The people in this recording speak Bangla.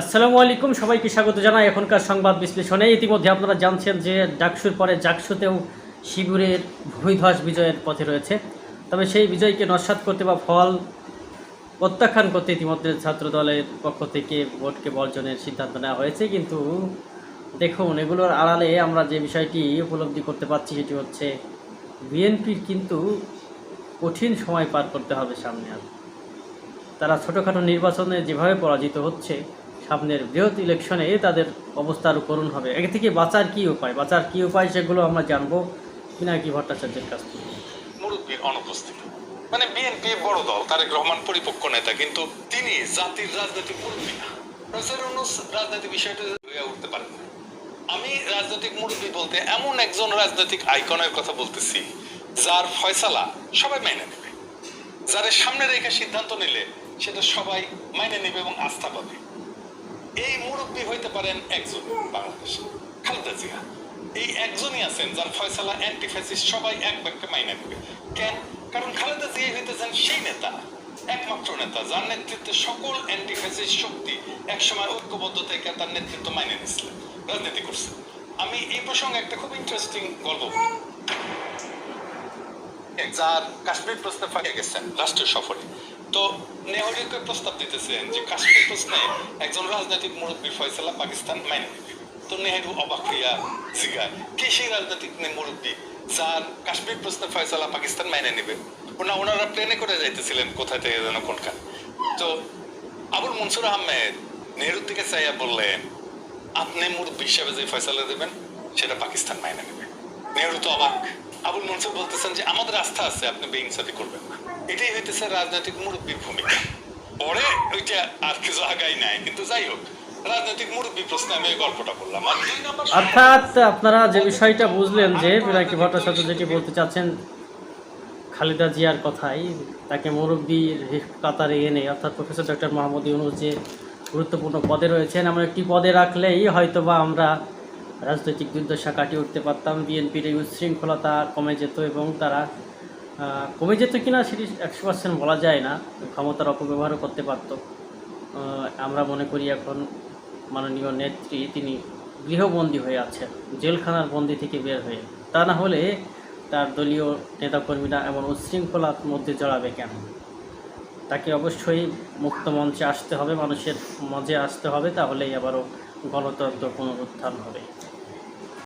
আসসালামু আলাইকুম, সবাইকে স্বাগত জানাই এখনকার সংবাদ বিশ্লেষণে। ইতিমধ্যে আপনারা জানছেন যে ডাকসুর পরে জাকসুতেও শিবিরের ভূমিধ্বস বিজয়ের পথে রয়েছে। তবে সেই বিজয়কে নস্বাত করতে বা ফল প্রত্যাখ্যান করতে ইতিমধ্যে ছাত্র দলের পক্ষ থেকে ভোটকে বর্জনের সিদ্ধান্ত নেওয়া হয়েছে। কিন্তু দেখুন, এগুলোর আড়ালে আমরা যে বিষয়টি উপলব্ধি করতে পারছি সেটি হচ্ছে, বিএনপির কিন্তু কঠিন সময় পার করতে হবে সামনে আর। তারা ছোটোখাটো নির্বাচনে যেভাবে পরাজিত হচ্ছে সামনের বৃহৎ ইলেকশনে তাদের অবস্থা আরও হবে। এর থেকে বাঁচার কী উপায়? বাঁচার কী উপায় সেগুলো আমরা জানব পিনাকি ভট্টাচার্যের কাছ থেকে। মুরব্বীর অনুপস্থিত। মানে বিএনপি বড় দল, তারেক রহমান পরিপক্ক নেতা, কিন্তু তিনি জাতির রাজনৈতিক মুরব্বী রাজনৈতিক বিষয়টা হয়ে উঠতে পারেন আমি রাজনৈতিক মুরব্বী বলতে এমন একজন রাজনৈতিক আইকনের কথা বলতেছি, যার ফয়সালা সবাই মেনে নেবে। যার সামনে রেখে সিদ্ধান্ত নিলে, সেটা সবাই মেনে নেবে এবং আস্থা পাবে। এই মুরব্বী হইতে পারেন একজন বাংলাদেশে। খালেদা জিয়া। এই একজনই আছেন যার ফয়সালা অ্যান্টি ফ্যাসিস্ট সবাই এক বাক্যে মাইনে নেবে। কেন? কারণ খালেদা জিয়া হইতেছেন সেই নেতা, একমাত্র নেতা, যার নেতৃত্বে সকল অ্যান্টি ফ্যাসিস্ট শক্তি একসময় ঐক্যবদ্ধ থেকে তার নেতৃত্ব মাইনে নিছিলেন রাজনীতি করছে। আমি এই প্রসঙ্গে একটা খুব ইন্টারেস্টিং গল্প। যার কাশ্মীর প্রস্তাব গেছেন রাষ্ট্রীয় সফরে। তো নেহরুকে প্রস্তাব দিতেছেন যে কাশ্মীর প্রশ্নে একজন রাজনৈতিক মুরব্বী ফয়সালা পাকিস্তান মাইনে তো নেহেরু অবাক হইয়া জিগায়, কে সেই রাজনৈতিক মুরব্বী যার কাশ্মীর প্রশ্নে ফয়সালা পাকিস্তান মাইনে নেবে? ওনা, ওনারা প্লেনে করে যাইতেছিলেন, কোথায় থেকে যেন কোনখান। তো আবুল মনসুর আহমেদ নেহরুর দিকে চাইয়া বললেন, আপনি মুরব্বী হিসাবে যে ফয়সালা দেবেন, সেটা পাকিস্তান মাইনে নেবে। নেহরু তো অবাক। আবুল মনসুর বলতেছেন যে, আমাদের আস্থা আছে, আপনি বেইনসাফি করবেন এটাই হইতেছে রাজনৈতিক মুরব্বীর ভূমিকা। পরে ওইটা আর কিছু আগাই নাই, কিন্তু যাই হোক, রাজনৈতিক মুরব্বী প্রশ্নে আমি এই গল্পটা বললাম। অর্থাৎ আপনারা যে বিষয়টা বুঝলেন যে পিনাকি ভট্টাচার্য যেটি বলতে চাচ্ছেন, খালেদা জিয়ার কথাই, তাকে মুরব্বীর কাতারে এনে, অর্থাৎ প্রফেসর ডক্টর মোহাম্মদ ইউনুস যে গুরুত্বপূর্ণ পদে রয়েছেন, এমন একটি পদে রাখলেই হয়তোবা আমরা রাজনৈতিক দুর্দশা কাটিয়ে উঠতে পারতাম। বিএনপির এই উচ্ছৃঙ্খলতা কমে যেত এবং তারা কমে যেত কি না সেটি একশো পার্সেন্ট বলা যায় না। ক্ষমতার অপব্যবহারও করতে পারত। আমরা মনে করি এখন মাননীয় নেত্রী তিনি গৃহবন্দী হয়ে আছেন, জেলখানার বন্দি থেকে বের হয়ে। তা না হলে তার দলীয় নেতাকর্মীরা এমন উচ্ছৃঙ্খলার মধ্যে জড়াবে কেন? তাকে অবশ্যই মুক্ত মঞ্চে আসতে হবে, মানুষের মঞ্চে আসতে হবে, তাহলেই আবারও গণতন্ত্র পুনরুত্থান হবে।